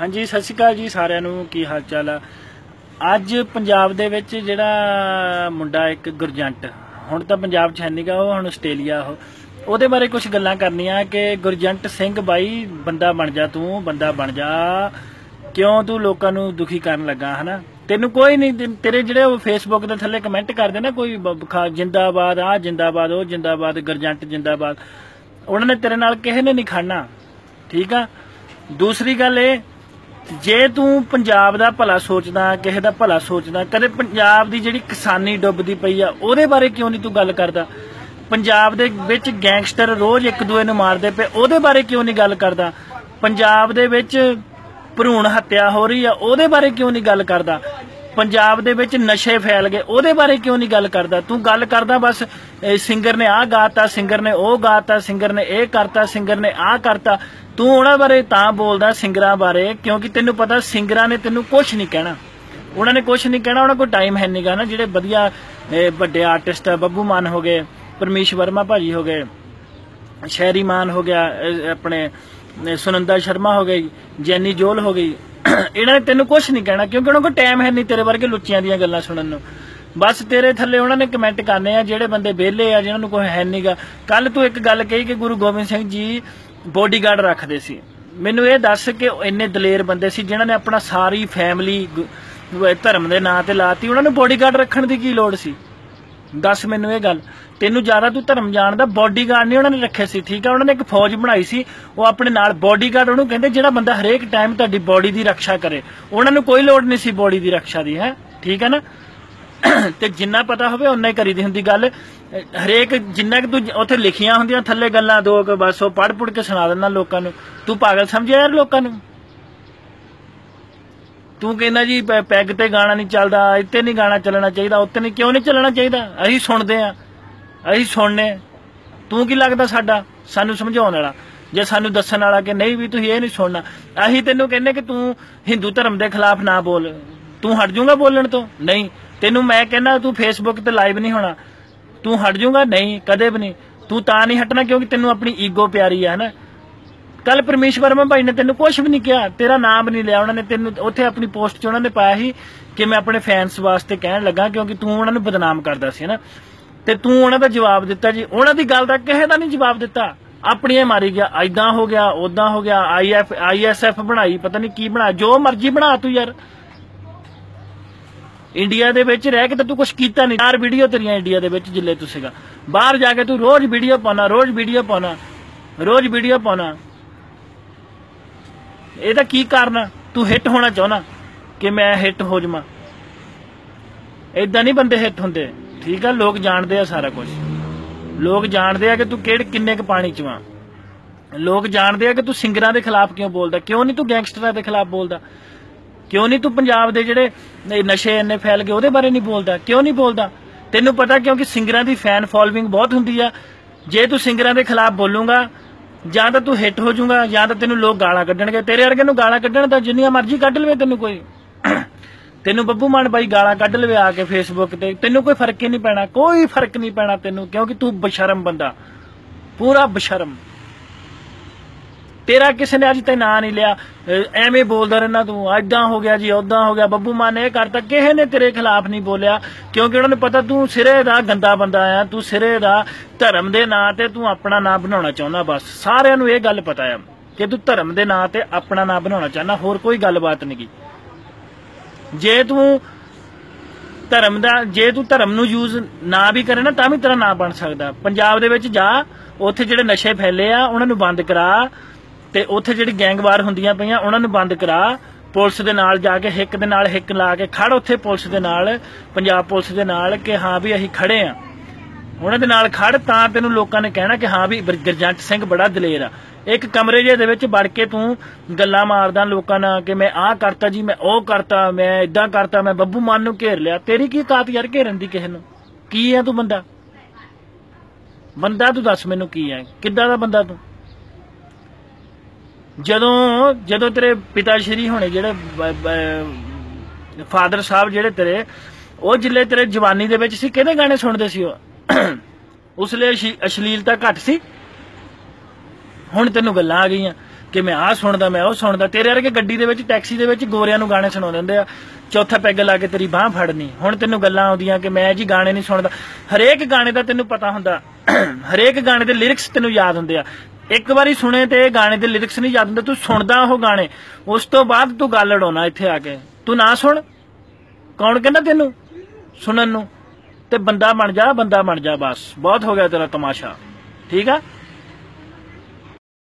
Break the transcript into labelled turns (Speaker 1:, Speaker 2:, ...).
Speaker 1: ਹਾਂਜੀ, ਸਤਿ ਸ਼੍ਰੀ ਅਕਾਲ ਜੀ ਸਾਰਿਆਂ ਨੂੰ। ਕੀ ਹਾਲ ਚਾਲ ਆ? ਅੱਜ ਪੰਜਾਬ ਦੇ ਵਿੱਚ ਜਿਹੜਾ ਮੁੰਡਾ ਇੱਕ ਗੁਰਜੰਟ, ਹੁਣ ਤਾਂ ਪੰਜਾਬ 'ਚ ਹੈ ਨਹੀਂਗਾ ਉਹ, ਹੁਣ ਆਸਟ੍ਰੇਲੀਆ ਉਹ। ਉਹਦੇ ਬਾਰੇ ਕੁਝ ਗੱਲਾਂ ਕਰਨੀਆਂ ਕਿ ਗੁਰਜੰਟ ਸਿੰਘ ਬਾਈ, ਬੰਦਾ ਬਣ ਜਾ ਤੂੰ, ਬੰਦਾ ਬਣ ਜਾ। ਕਿਉਂ ਤੂੰ ਲੋਕਾਂ ਨੂੰ ਦੁਖੀ ਕਰਨ ਲੱਗਾ, ਹਨਾ? ਤੈਨੂੰ ਕੋਈ ਨਹੀਂ ਤੇਰੇ ਜਿਹੜੇ ਉਹ ਫੇਸਬੁੱਕ ਦੇ ਥੱਲੇ ਕਮੈਂਟ ਕਰਦੇ ਨਾ ਕੋਈ ਬ- ਖਾ- ਜਿੰਦਾਬਾਦ ਆ ਜਿੰਦਾਬਾਦ, ਉਹ ਜਿੰਦਾਬਾਦ, ਗੁਰਜੰਟ ਜਿੰਦਾਬਾਦ। ਉਹਨਾਂ ਨੇ ਤੇਰੇ ਨਾਲ ਕਿਸੇ ਨੇ ਨਹੀਂ ਖੜਨਾ, ਠੀਕ ਆ? ਦੂਸਰੀ ਗੱਲ ਇਹ ਜੇ ਤੂੰ ਪੰਜਾਬ ਦਾ ਭਲਾ ਸੋਚਦਾ, ਕਿਸੇ ਦਾ ਭਲਾ ਸੋਚਦਾ, ਕਦੇ ਪੰਜਾਬ ਦੀ ਜਿਹੜੀ ਕਿਸਾਨੀ ਡੁੱਬਦੀ ਪਈ ਆ, ਉਹਦੇ ਬਾਰੇ ਕਿਉਂ ਨਹੀਂ ਤੂੰ ਗੱਲ ਕਰਦਾ? ਪੰਜਾਬ ਦੇ ਵਿੱਚ ਗੈਂਗਸਟਰ ਰੋਜ਼ ਇੱਕ ਦੂਏ ਨੂੰ ਮਾਰਦੇ ਪਏ, ਉਹਦੇ ਬਾਰੇ ਕਿਉਂ ਨਹੀਂ ਗੱਲ ਕਰਦਾ? ਪੰਜਾਬ ਦੇ ਵਿੱਚ ਭਰੂਣ ਹੱਤਿਆ ਹੋ ਰਹੀ ਆ, ਉਹਦੇ ਬਾਰੇ ਕਿਉਂ ਨਹੀਂ ਗੱਲ ਕਰਦਾ? ਪੰਜਾਬ ਦੇ ਵਿੱਚ ਨਸ਼ੇ ਫੈਲ ਗਏ, ਉਹਦੇ ਬਾਰੇ ਕਿਉਂ ਨਹੀਂ ਗੱਲ ਕਰਦਾ? ਤੂੰ ਗੱਲ ਕਰਦਾ ਬਸ ਸਿੰਗਰ ਨੇ ਆਹ ਗਾਤਾ, ਸਿੰਗਰ ਨੇ ਉਹ ਗਾਤਾ, ਸਿੰਗਰ ਨੇ ਇਹ ਕਰਤਾ, ਸਿੰਗਰ ਨੇ ਆਹ ਕਰਤਾ। ਤੂੰ ਉਹਨਾਂ ਬਾਰੇ ਤਾਂ ਬੋਲਦਾ ਸਿੰਗਰਾਂ ਬਾਰੇ, ਕਿਉਂਕਿ ਤੈਨੂੰ ਪਤਾ ਸਿੰਗਰਾਂ ਨੇ ਤੈਨੂੰ ਕੁਝ ਨਹੀਂ ਕਹਿਣਾ। ਉਹਨਾਂ ਨੇ ਕੁਝ ਨਹੀਂ ਕਹਿਣਾ, ਉਹਨਾਂ ਕੋਲ ਟਾਈਮ ਹੈ ਨਹੀਂਗਾ ਨਾ, ਜਿਹੜੇ ਵਧੀਆ ਵੱਡੇ ਆਰਟਿਸਟ ਆ, ਬੱਬੂ ਮਾਨ ਹੋ ਗਏ, ਪਰਮੇਸ਼ ਵਰਮਾ ਭਾਜੀ ਹੋ ਗਏ ਸ਼ਹਿਰੀ ਮਾਨ ਹੋ ਗਿਆ ਆਪਣੇ ਸੁਨੰਦਾ ਸ਼ਰਮਾ ਹੋ ਗਈ, ਜੈਨੀ ਜੋਲ ਹੋ ਗਈ। ਇਹਨਾਂ ਨੇ ਤੈਨੂੰ ਕੁਝ ਨਹੀਂ ਕਹਿਣਾ, ਕਿਉਂਕਿ ਉਹਨਾਂ ਕੋਲ ਟਾਈਮ ਹੈ ਨਹੀਂ ਤੇਰੇ ਵਰਗੇ ਲੁੱਚੀਆਂ ਦੀਆਂ ਗੱਲਾਂ ਸੁਣਨ ਨੂੰ। ਬਸ ਤੇਰੇ ਥੱਲੇ ਉਹਨਾਂ ਨੇ ਕਮੈਂਟ ਕਰਨੇ ਆ, ਜਿਹੜੇ ਬੰਦੇ ਵਿਹਲੇ ਆ, ਜਿਨ੍ਹਾਂ ਨੂੰ ਕੋਈ ਹੈ ਨਹੀਂਗਾ ਕੱਲ ਤੂੰ ਇੱਕ ਗੱਲ ਕਹੀ ਕਿ ਗੁਰੂ ਗੋਬਿੰਦ ਸਿੰਘ ਜੀ ਬੋਡੀਗਾਰਡ ਰੱਖਦੇ ਸੀ। ਮੈਨੂੰ ਇਹ ਦੱਸ ਕਿ ਇੰਨੇ ਦਲੇਰ ਬੰਦੇ ਸੀ ਜਿਨ੍ਹਾਂ ਨੇ ਆਪਣਾ ਸਾਰੀ ਫੈਮਿਲੀ ਧਰਮ ਦੇ ਨਾਂ ਤੇ ਲਾਤੀ। ਉਹਨਾਂ ਨੂੰ ਬੋਡੀਗਾਰਡ ਰੱਖਣ ਦੀ ਕੀ ਲੋੜ ਸੀ? ਦੱਸ ਮੈਨੂੰ ਇਹ ਗੱਲ। ਤੈਨੂੰ ਜ਼ਿਆਦਾ ਤੂੰ ਧਰਮ ਜਾਣਦਾ ਬੋਡੀਗਾਰਡ ਨਹੀਂ ਉਹਨਾਂ ਨੇ ਰੱਖੇ ਸੀ, ਠੀਕ ਆ? ਉਹਨਾਂ ਨੇ ਇੱਕ ਫੌਜ ਬਣਾਈ ਸੀ, ਉਹ ਆਪਣੇ ਨਾਲ ਬੋਡੀਗਾਰਡ ਉਹਨੂੰ ਕਹਿੰਦੇ ਜਿਹੜਾ ਬੰਦਾ ਹਰੇਕ ਟਾਈਮ ਤੁਹਾਡੀ ਬੋਡੀ ਦੀ ਰੱਖਿਆ ਕਰੇ। ਉਹਨਾਂ ਨੂੰ ਕੋਈ ਲੋੜ ਨਹੀਂ ਸੀ ਬੋਡੀ ਦੀ ਰੱਖਿਆ ਦੀ, ਹੈ? ਠੀਕ ਹੈ ਨਾ? ਤੇ ਜਿੰਨਾ ਪਤਾ ਹੋਵੇ ਉਨਾ ਹੀ ਕਰੀਦੀ ਹੁੰਦੀ ਗੱਲ। ਹਰੇਕ ਜਿੰਨਾ ਕਿ ਤੂੰ ਉੱਥੇ ਲਿਖੀਆਂ ਹੁੰਦੀਆਂ, ਥੱਲੇ ਗੱਲਾਂ ਦੋ ਬਸ ਉਹ ਪੜ੍ਹ ਪੜ੍ਹ ਕੇ ਸੁਣਾ ਦਿੰਦਾ ਲੋਕਾਂ ਨੂੰ। ਤੂੰ ਪਾਗਲ ਸਮਝਿਆ ਯਾਰ ਲੋਕਾਂ ਨੂੰ? ਤੂੰ ਕਹਿੰਦਾ ਜੀ ਪੈਗ ਤੇ ਗਾਣਾ ਨਹੀਂ ਚੱਲਦਾ, ਇੱਥੇ ਨਹੀਂ ਗਾਣਾ ਚੱਲਣਾ ਚਾਹੀਦਾ, ਉੱਥੇ ਨਹੀਂ, ਕਿਉਂ ਨਹੀਂ ਚੱਲਣਾ ਚਾਹੀਦਾ? ਅਸੀਂ ਸੁਣਦੇ ਆ ਅਸੀਂ ਸੁਣਨੇ ਤੂੰ ਕੀ ਲੱਗਦਾ ਸਾਡਾ? ਸਾਨੂੰ ਸਮਝਾਉਣ ਵਾਲਾ। ਜੇ ਸਾਨੂੰ ਦੱਸਣ ਵਾਲਾ ਕਿ ਨਹੀਂ ਵੀ ਤੁਸੀਂ ਇਹ ਨਹੀਂ ਸੁਣਨਾ, ਅਸੀਂ ਤੈਨੂੰ ਕਹਿੰਨੇ ਕਿ ਤੂੰ ਹਿੰਦੂ ਧਰਮ ਦੇ ਖਿਲਾਫ ਨਾ ਬੋਲ। ਤੂੰ ਹਟ ਜਾਊਗਾ ਬੋਲਣ ਤੋਂ? ਨਹੀਂ। ਤੈਨੂੰ ਮੈਂ ਕਹਿੰਦਾ ਤੂੰ ਫੇਸਬੁੱਕ ਤੇ ਲਾਈਵ ਨਹੀਂ ਹੋਣਾ। ਤੂੰ ਹਟ ਜਾਊਗਾ? ਨਹੀਂ। ਕਦੇ ਵੀ ਨਹੀਂ। ਤੂੰ ਤਾਂ ਨਹੀਂ ਹਟਣਾ ਕਿਉਂਕਿ ਤੈਨੂੰ ਆਪਣੀ ਈਗੋ ਪਿਆਰੀ ਹੈ ਨਾ ਕੱਲ ਪਰਮੇਸ਼ ਵਰਮਾ ਭਾਈ ਨੇ ਤੈਨੂੰ ਕੁਝ ਵੀ ਨਹੀਂ ਕਿਹਾ, ਤੇਰਾ ਨਾਮ ਨਹੀਂ ਲਿਆ, ਉਹਨਾਂ ਨੇ ਤੈਨੂੰ ਉੱਥੇ ਆਪਣੀ ਪੋਸਟ 'ਚ ਉਹਨਾਂ ਨੇ ਪਾਇਆ ਸੀ ਕਿ ਮੈਂ ਆਪਣੇ ਫੈਨਸ ਵਾਸਤੇ ਕਹਿਣ ਲੱਗਾ ਕਿਉਂਕਿ ਤੂੰ ਉਹਨਾਂ ਨੂੰ ਬਦਨਾਮ ਕਰਦਾ ਸੀ ਨਾ ਤੇ ਤੂੰ ਉਹਨਾਂ ਦਾ ਜਵਾਬ ਦਿੱਤਾ ਜੀ। ਉਹਨਾਂ ਦੀ ਗੱਲ ਦਾ ਕਿਸੇ ਦਾ ਨਹੀਂ ਜਵਾਬ ਦਿੱਤਾ। ਆਪਣੀਆਂ ਹੀ ਮਾਰੀ ਗਿਆ ਐਦਾਂ ਹੋ ਗਿਆ ਉਦਾਂ ਹੋ ਗਿਆ ਆਈਐਫ ਆਈਐਸਐਫ ਬਣਾਈ, ਪਤਾ ਨਹੀਂ ਕੀ ਬਣਾ, ਜੋ ਮਰਜ਼ੀ ਬਣਾ ਤੂੰ ਯਾਰ। ਇੰਡੀਆ ਦੇ ਵਿੱਚ ਰਹਿ ਕੇ ਤਾਂ ਤੂੰ ਕੁਝ ਕੀਤਾ ਨਹੀਂ। ਯਾਰ ਵੀਡੀਓ ਤੇਰੀਆਂ ਇੰਡੀਆ ਦੇ ਵਿੱਚ ਜਿੱਲੇ ਤੂੰ ਸੀਗਾ। ਬਾਹਰ ਜਾ ਕੇ ਤੂੰ ਰੋਜ਼ ਵੀਡੀਓ ਪਾਉਣਾ, ਰੋਜ਼ ਵੀਡੀਓ ਪਾਉਣਾ, ਰੋਜ਼ ਵੀਡੀਓ ਪਾਉਣਾ। ਇਹਦਾ ਕੀ ਕਾਰਨ ਆ? ਤੂੰ ਹਿੱਟ ਹੋਣਾ ਚਾਹੁੰਦਾ ਕਿ ਮੈਂ ਹਿੱਟ ਹੋ ਜਾਵਾਂ? ਇਦਾਂ ਨਹੀਂ ਬੰਦੇ ਹਿੱਟ ਹੁੰਦੇ। ਠੀਕ ਆ, ਲੋਕ ਜਾਣਦੇ ਆ ਸਾਰਾ ਕੁਝ ਲੋਕ ਜਾਣਦੇ ਆ ਕਿ ਤੂੰ ਕਿਹੜੇ ਕਿੰਨੇ ਕ ਪਾਣੀ ਚ ਵਾਂ। ਲੋਕ ਜਾਣਦੇ ਆ ਕਿ ਤੂੰ ਸਿੰਗਰਾਂ ਦੇ ਖਿਲਾਫ ਕਿਉਂ ਬੋਲਦਾ? ਕਿਉਂ ਨਹੀਂ ਤੂੰ ਗੈਂਗਸਟਰਾਂ ਦੇ ਖਿਲਾਫ ਬੋਲਦਾ? ਕਿਉਂ ਨਹੀਂ ਤੂੰ ਪੰਜਾਬ ਦੇ ਜਿਹੜੇ ਨਸ਼ੇ ਇੰਨੇ ਫੈਲ ਗਏ, ਉਹਦੇ ਬਾਰੇ ਨਹੀਂ ਬੋਲਦਾ? ਕਿਉਂ ਨਹੀਂ ਬੋਲਦਾ? ਤੈਨੂੰ ਪਤਾ ਕਿਉਂਕਿ ਸਿੰਗਰਾਂ ਦੀ ਫੈਨ ਫੋਲੋਇੰਗ ਬਹੁਤ ਹੁੰਦੀ ਆ। ਜੇ ਤੂੰ ਸਿੰਗਰਾਂ ਦੇ ਖਿਲਾਫ ਬੋਲੂਗਾ ਜਾਂ ਤਾਂ ਤੂੰ ਹਿੱਟ ਹੋ ਜਾਊਗਾ, ਜਾਂ ਤਾਂ ਤੈਨੂੰ ਲੋਕ ਗਾਲਾਂ ਕੱਢਣਗੇ। ਤੇਰੇ ਵਰਗੇ ਨੂੰ ਗਾਲਾਂ ਕੱਢਣ ਤਾਂ ਜਿੰਨੀਆਂ ਮਰਜ਼ੀ ਕੱਢ ਲਵੇ ਤੈਨੂੰ ਕੋਈ। ਤੈਨੂੰ ਬੱਬੂ ਮਾਨ ਬਾਈ ਗਾਲਾਂ ਕੱਢ ਲਵੇ ਆ ਕੇ ਫੇਸਬੁੱਕ ਤੇ। ਤੈਨੂੰ ਕੋਈ ਫ਼ਰਕ ਹੀ ਨਹੀਂ ਪੈਣਾ, ਕੋਈ ਫ਼ਰਕ ਨਹੀਂ ਪੈਣਾ ਤੈਨੂੰ, ਕਿਉਂਕਿ ਤੂੰ ਬਸ਼ਰਮ ਬੰਦਾ। ਪੂਰਾ ਬਸ਼ਰਮ। ਤੇਰਾ ਕਿਸੇ ਨੇ ਅੱਜ ਤੇ ਨਾਂ ਨਹੀਂ ਲਿਆ। ਐਵੇਂ ਬੋਲਦਾ ਰਹਿਣਾ ਤੂੰ। ਐਦਾਂ ਹੋ ਗਿਆ ਜੀ ਉਦਾਂ ਹੋ ਗਿਆ। ਬੱਬੂ ਮਾਨ ਨੇ ਇਹ ਕਰਤਾ, ਕਿਸੇ ਨੇ ਤੇਰੇ ਖਿਲਾਫ ਨਹੀਂ ਬੋਲਿਆ, ਕਿਉਂਕਿ ਉਹਨਾਂ ਨੂੰ ਪਤਾ ਤੂੰ ਸਿਰੇ ਦਾ ਗੰਦਾ ਬੰਦਾ ਆ, ਤੂੰ ਸਿਰੇ ਦਾ ਧਰਮ ਦੇ ਨਾਂ ਤੇ ਤੂੰ ਆਪਣਾ ਨਾਂ ਬਣਾਉਣਾ ਚਾਹੁੰਦਾ ਬਸ। ਸਾਰਿਆਂ ਨੂੰ ਇਹ ਗੱਲ ਪਤਾ ਆ ਕਿ ਤੂੰ ਧਰਮ ਦੇ ਨਾਂ ਤੇ ਆਪਣਾ ਨਾਂ ਬਣਾਉਣਾ ਚਾਹੁੰਦਾ, ਹੋਰ ਕੋਈ ਗੱਲਬਾਤ ਨਹੀਂ ਗੀ। ਜੇ ਤੂੰ ਧਰਮ ਦਾ, ਜੇ ਤੂੰ ਧਰਮ ਨੂੰ ਯੂਜ਼ ਨਾ ਵੀ ਕਰੇ ਨਾ, ਤਾਂ ਵੀ ਤੇਰਾ ਨਾਂ ਬਣ ਸਕਦਾ। ਪੰਜਾਬ ਦੇ ਵਿੱਚ ਜਾ, ਉੱਥੇ ਜਿਹੜੇ ਨਸ਼ੇ ਫੈਲੇ ਆ, ਉਹਨਾਂ ਨੂੰ ਬੰਦ ਕਰਾ। ਤੇ ਉੱਥੇ ਜਿਹੜੀ ਗੈਂਗਵਾਰ ਹੁੰਦੀਆਂ ਪਈਆਂ, ਉਹਨਾਂ ਨੂੰ ਬੰਦ ਕਰਾ। ਪੁਲਿਸ ਦੇ ਨਾਲ ਜਾ ਕੇ, ਹਿੱਕ ਦੇ ਨਾਲ ਹਿੱਕ ਲਾ ਕੇ ਖੜ ਉੱਥੇ ਪੁਲਿਸ ਦੇ ਨਾਲ, ਪੰਜਾਬ ਪੁਲਿਸ ਦੇ ਨਾਲ ਕਿ ਹਾਂ ਵੀ ਅਸੀਂ ਖੜੇ ਆ। ਉਹਨਾਂ ਦੇ ਨਾਲ ਖੜ ਤਾਂ ਤੈਨੂੰ ਲੋਕਾਂ ਨੇ ਕਹਿਣਾ ਕਿ ਹਾਂ ਵੀ ਗਰਜੰਟ ਸਿੰਘ ਬੜਾ ਦਲੇਰ ਆ। ਇੱਕ ਕਮਰੇ ਜੇ ਦੇ ਵਿੱਚ ਵੜ ਕੇ ਤੂੰ ਗੱਲਾਂ ਮਾਰਦਾ, ਲੋਕਾਂ ਨਾਲ ਕਿ ਮੈਂ ਆਹ ਕਰਤਾ ਜੀ, ਮੈਂ ਉਹ ਕਰਤਾ, ਮੈਂ ਇਦਾਂ ਕਰਤਾ, ਮੈਂ ਬੱਬੂ ਮਾਨ ਨੂੰ ਘੇਰ ਲਿਆ। ਤੇਰੀ ਕੀ ਤਾਤ ਯਾਰ ਘੇਰਨ ਦੀ ਕਿਸੇ ਨੂੰ? ਕੀ ਆ ਤੂੰ ਬੰਦਾ? ਬੰਦਾ ਤੂੰ ਦੱਸ ਮੈਨੂੰ ਕੀ ਆ? ਕਿੱਦਾਂ ਦਾ ਬੰਦਾ ਤੂੰ? ਜਦੋਂ ਜਦੋਂ ਤੇਰੇ ਪਿਤਾ ਸ਼੍ਰੀ ਹੋਣੇ, ਜਿਹੜੇ ਫਾਦਰ ਸਾਹਿਬ ਜਿਹੜੇ ਤੇਰੇ, ਉਹ ਜਿੱਲੇ ਤੇਰੇ ਜਵਾਨੀ ਦੇ ਵਿੱਚ ਸੀ, ਕਿਹਦੇ ਗਾਣੇ ਸੁਣਦੇ ਸੀ ਉਹ? ਉਸ ਲਈ ਅਸ਼ੀ- ਅਸ਼ਲੀਲਤਾ ਘੱਟ ਸੀ। ਹੁਣ ਤੈਨੂੰ ਗੱਲਾਂ ਆ ਗਈਆਂ ਕਿ ਮੈਂ ਆਹ ਸੁਣਦਾ, ਮੈਂ ਉਹ ਸੁਣਦਾ। ਤੇਰੇ ਵਰਗੇ ਗੱਡੀ ਦੇ ਵਿੱਚ, ਟੈਕਸੀ ਦੇ ਵਿੱਚ ਗੋਰਿਆਂ ਨੂੰ ਗਾਣੇ ਸੁਣਾਉਂਦੇ ਹੁੰਦੇ ਆ। ਚੌਥਾ ਪੈਗ ਲਾ ਕੇ ਤੇਰੀ ਬਾਹ ਫੜਨੀ। ਹੁਣ ਤੈਨੂੰ ਗੱਲਾਂ ਆਉਂਦੀਆਂ ਕਿ ਮੈਂ ਜੀ ਗਾਣੇ ਨਹੀਂ ਸੁਣਦਾ। ਹਰੇਕ ਗਾਣੇ ਦਾ ਤੈਨੂੰ ਪਤਾ ਹੁੰਦਾ। ਹਰੇਕ ਗਾਣੇ ਦੇ ਲਿਰਿਕਸ ਤੈਨੂੰ ਯਾਦ ਹੁੰਦੇ ਆ। ਇੱਕ ਵਾਰੀ ਸੁਣੇ ਤੇ ਗਾਣੇ ਦੇ ਲਿਰਿਕਸ ਨਹੀਂ ਯਾਦ ਹੁੰਦੇ, ਤੂੰ ਸੁਣਦਾ ਉਹ ਗਾਣੇ। ਉਸ ਤੋਂ ਬਾਅਦ ਤੂੰ ਗੱਲ ਲੜਾਉਣਾ ਇੱਥੇ ਆ ਕੇ। ਤੂੰ ਨਾ ਸੁਣ। ਕੌਣ ਕਹਿੰਦਾ ਤੈਨੂੰ? ਸੁਣਨ ਨੂੰ। ਤੇ ਬੰਦਾ ਬਣ ਜਾ, ਬੰਦਾ ਬਣ ਜਾ ਬਸ। ਬਹੁਤ ਹੋ ਗਿਆ ਤੇਰਾ ਤਮਾਸ਼ਾ। ਠੀਕ ਆ?